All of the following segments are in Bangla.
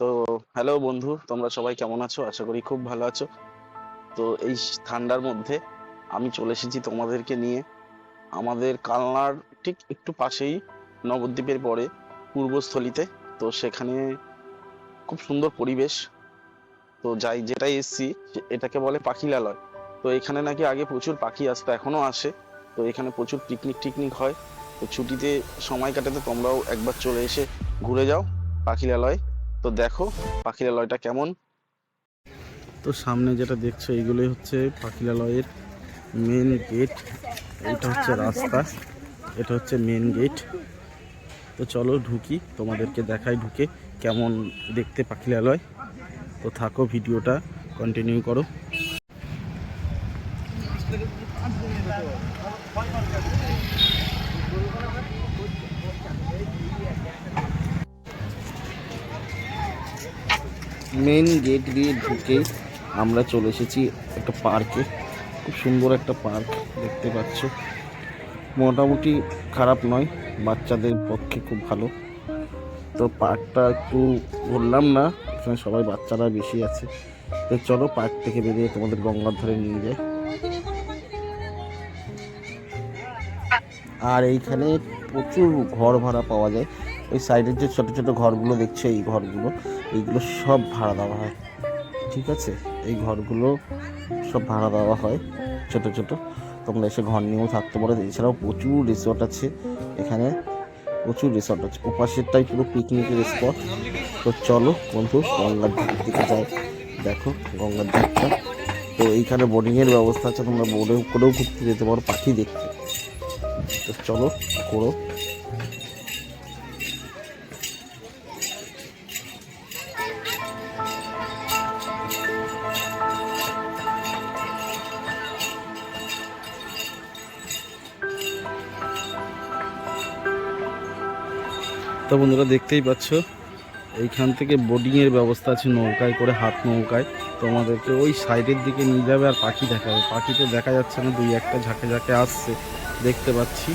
তো হ্যালো বন্ধু, তোমরা সবাই কেমন আছো? আশা করি খুব ভালো আছো। তো এই ঠান্ডার মধ্যে আমি চলে এসেছি তোমাদেরকে নিয়ে। আমাদের কালনার ঠিক একটু পাশেই নবদ্বীপের পরে পূর্বস্থলীতে। তো সেখানে খুব সুন্দর পরিবেশ। তো যাই, যেটাই এসছি, এটাকে বলে পাখিলালয়। তো এখানে নাকি আগে প্রচুর পাখি আসতো এখনও আসে। তো এখানে প্রচুর পিকনিক টিকনিক হয়। তো ছুটিতে সময় কাটাতে তোমরাও একবার চলে এসে ঘুরে যাও পাখিলালয়। তো দেখো পাখিরালয়টা কেমন? তো সামনে যেটা দেখছ, এইগুলোই হচ্ছে পাখিরালয়ের মেন গেট এটা হচ্ছে রাস্তা, এটা হচ্ছে মেন গেট তো চলো ঢুকি, তোমাদেরকে দেখাই ঢুকে কেমন দেখতে পাখিরালয় তো থাকো, ভিডিওটা কন্টিনিউ করো। মেন গেট দিয়ে ঢুকে আমরা চলে এসেছি একটা পার্কে। খুব সুন্দর একটা পার্ক, দেখতে পাচ্ছ। মোটামুটি খারাপ নয়, বাচ্চাদের পক্ষে খুব ভালো। তো পার্কটা একটু বললাম না, এখানে সবাই বাচ্চারা বেশি আছে। তো চলো পার্ক থেকে বেরিয়ে তোমাদের গঙ্গার ধারে নিয়ে যাই। আর এইখানে প্রচুর ঘর ভাড়া পাওয়া যায়। ওই সাইডের যে ছোটো ছোটো ঘরগুলো দেখছ, এই ঘরগুলো, এইগুলো সব ভাড়া দেওয়া হয়। ঠিক আছে? এই ঘরগুলো সব ভাড়া দেওয়া হয় ছোট ছোট। তোমরা এসে ঘর নিয়েও থাকতে পারো। এছাড়াও প্রচুর রিসর্ট আছে এখানে। প্রচুর রিসর্ট আছে। ওপাশেরটাই পুরো পিকনিকের স্পট তো চলো বন্ধু, গঙ্গার ধারের দিকে যাই দেখো গঙ্গার ধারটা। তো এইখানে বোর্ডিংয়ের ব্যবস্থা আছে। তোমরা বোর্ডে করেও ঘুরতে যেতে পারো, পাখি দেখতে। তো চলো করো তো বন্ধুরা দেখতেই পাচ্ছ, এইখান থেকে বোর্ডিংয়ের ব্যবস্থা আছে নৌকায় করে, হাত নৌকায়। তোমাদেরকে ওই সাইডের দিকে নিয়ে যাবে আর পাখি দেখাবে। পাখি তো দেখা যাচ্ছে না, দুই একটা ঝাঁকে ঝাঁকে আসছে, দেখতে পাচ্ছি।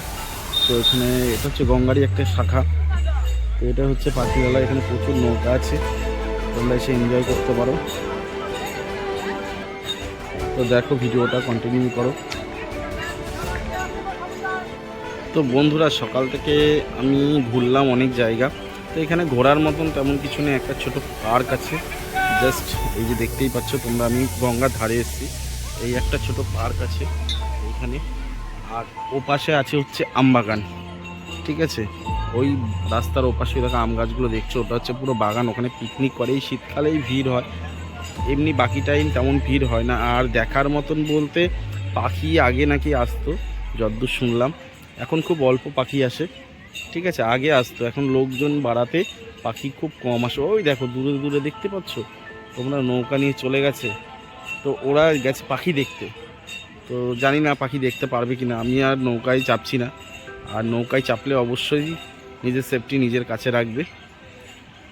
তো এখানে এটা হচ্ছে গঙ্গারই একটা শাখা। তো এটা হচ্ছে পাখিরালা এখানে প্রচুর নৌকা আছে। তোমরা এসে এনজয় করতে পারো। তো দেখো ভিডিওটা কন্টিনিউ করো। তো বন্ধুরা, সকাল থেকে আমি ঘুরলাম অনেক জায়গা। তো এখানে ঘোরার মতন তেমন কিছু নেই, একটা ছোট পার্ক আছে। জাস্ট এই যে দেখতেই পাচ্ছ তোমরা, আমি গঙ্গার ধারে এসেছি। এই একটা ছোট পার্ক আছে এখানে। আর ওপাশে আছে হচ্ছে আমবাগান, ঠিক আছে? ওই রাস্তার ওপাশে দেখো আম গাছগুলো দেখছ, ওটা হচ্ছে পুরো বাগান। ওখানে পিকনিক করে, এই শীতকালেই ভিড় হয়। এমনি বাকি টাইম তেমন ভিড় হয় না। আর দেখার মতন বলতে পাখি আগে নাকি আসতো, যদ্দূর শুনলাম। এখন খুব অল্প পাখি আসে। ঠিক আছে, আগে আসতো, এখন লোকজন বাড়াতে পাখি খুব কম আসে। ওই দেখো, দূরে দূরে দেখতে পাচ্ছ? তোমরা নৌকা নিয়ে চলে গেছে। তো ওরা গেছে পাখি দেখতে। তো জানি না পাখি দেখতে পারবে কি না আমি আর নৌকায় চাপছি না। আর নৌকায় চাপলে অবশ্যই নিজের সেফটি নিজের কাছে রাখবে।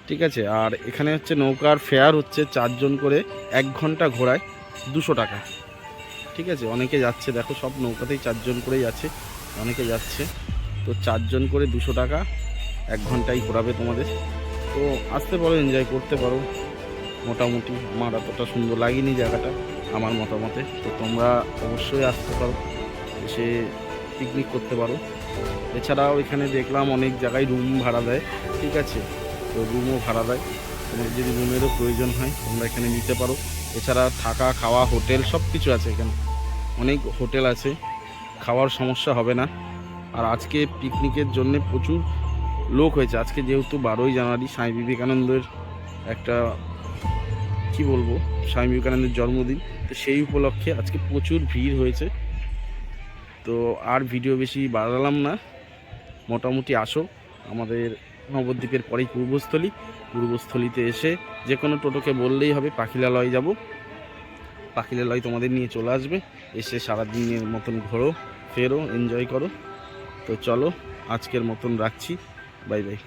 ঠিক আছে, আর এখানে হচ্ছে নৌকার ফেয়ার হচ্ছে চারজন করে এক ঘণ্টা ঘোরায় দুশো টাকা। ঠিক আছে, অনেকে যাচ্ছে, দেখো সব নৌকাতেই চারজন করেই আছে অনেকে যাচ্ছে। তো চারজন করে দুশো টাকা এক ঘন্টাই ঘোরাবে তোমাদের। তো আসতে পারো এনজয় করতে পারো। মোটামুটি আমার এতটা সুন্দর লাগেনি জায়গাটা, আমার মতামতে। তো তোমরা অবশ্যই আসতে পারো, এসে পিকনিক করতে পারো। এছাড়াও এখানে দেখলাম অনেক জায়গায় রুম ভাড়া দেয়, ঠিক আছে? তো রুমও ভাড়া দেয়। তোমার যদি রুমেরও প্রয়োজন হয়, তোমরা এখানে নিতে পারো। এছাড়া থাকা, খাওয়া হোটেল সব কিছু আছে এখানে। অনেক হোটেল আছে। খাওয়ার সমস্যা হবে না। আর আজকে পিকনিকের জন্য প্রচুর লোক হয়েছে। আজকে যেহেতু বারোই জানুয়ারি, স্বামী বিবেকানন্দের একটা, কি বলব, স্বামী বিবেকানন্দের জন্মদিন। তো সেই উপলক্ষে আজকে প্রচুর ভিড় হয়েছে। তো আর ভিডিও বেশি বাড়ালাম না। মোটামুটি আসো। আমাদের নবদ্বীপের পরেই পূর্বস্থলী। পূর্বস্থলীতে এসে যে কোনো টোটোকে বললেই হবে, পাখিলালয় যাব। পাখিলালয় তোমাদের নিয়ে চলে আসবে। এসে সারাদিনের মতন ঘোরো, ফেরো এনজয় করো। তো চলো, আজকের মতন রাখছি। Bye bye.